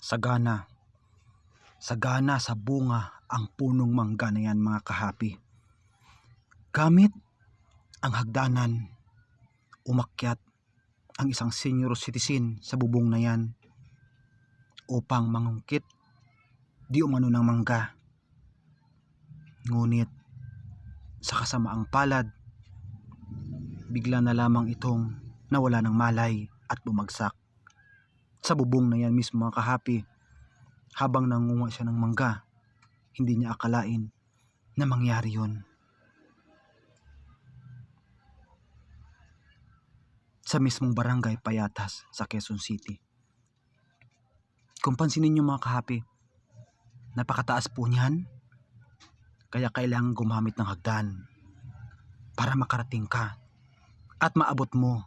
Sagana. Sagana sa bunga ang punong mangga na yan mga kahapi. Gamit ang hagdanan, umakyat ang isang senior citizen sa bubong na yan upang mangungkit di umano ng mangga. Ngunit sa kasamaang palad, bigla na lamang itong nawala ng malay at bumagsak. Sa bubong na yan mismo mga kahapi, habang nangunga siya ng mangga, hindi niya akalain na mangyari yun. Sa mismong barangay Payatas sa Quezon City. Kung pansinin niyo mga kahapi, napakataas po niyan, kaya kailangan gumamit ng hagdan para makarating ka at maabot mo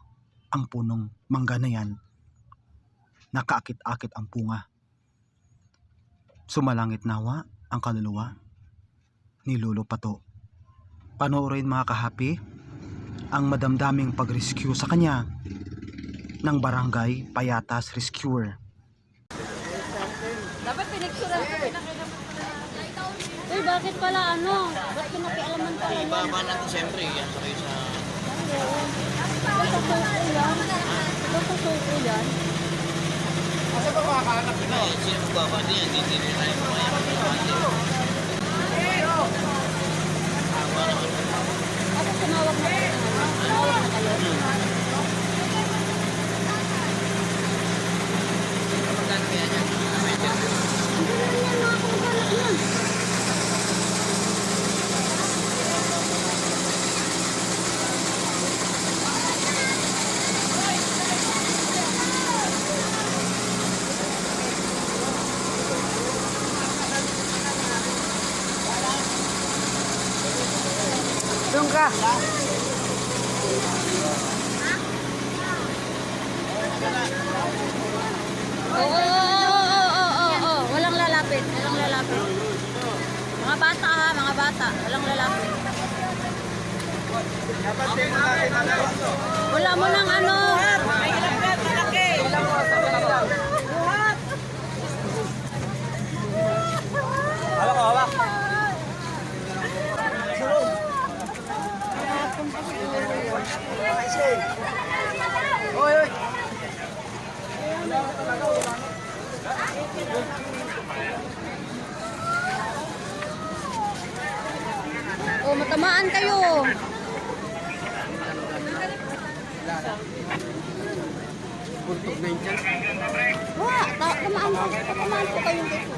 ang punong mangga na yan. Nakaakit-akit ang bunga. Sumalangit nawa ang kaluluwa ni Lolo Pato. Panoorin mga kahapi ang madamdaming pag-rescue sa kanya ng barangay Payatas Rescuer. Dapat pinicturean ko Uy, bakit pala ano? Ba't pinakialaman pala yan? Ibaba natin siyempre, yan sa kayo sa... Ba't sa suko yan? Ba't sa din yan? Hindi rin tayo kumaya mag-ibaba Ako tumawag na kayo. Tumawag na kayo. Magkano kaya yan? Hindi naman yan mga kumagana yan. Doon ka! Oo, oo, oo, oo, oo. Walang lalapit. Walang lalapit. Mga bata ha, mga bata. Walang lalapit. Wala mo ng ano. Oh, matamaan kayo. Puntok na yun ta- tamaan po. Tamaan po kayong dito.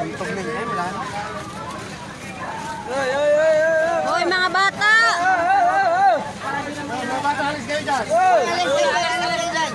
Puntok na yun, wala na. Hoy, mga bata! Mga bata, alis kayo dyan! Alis kayo, alis kayo dyan.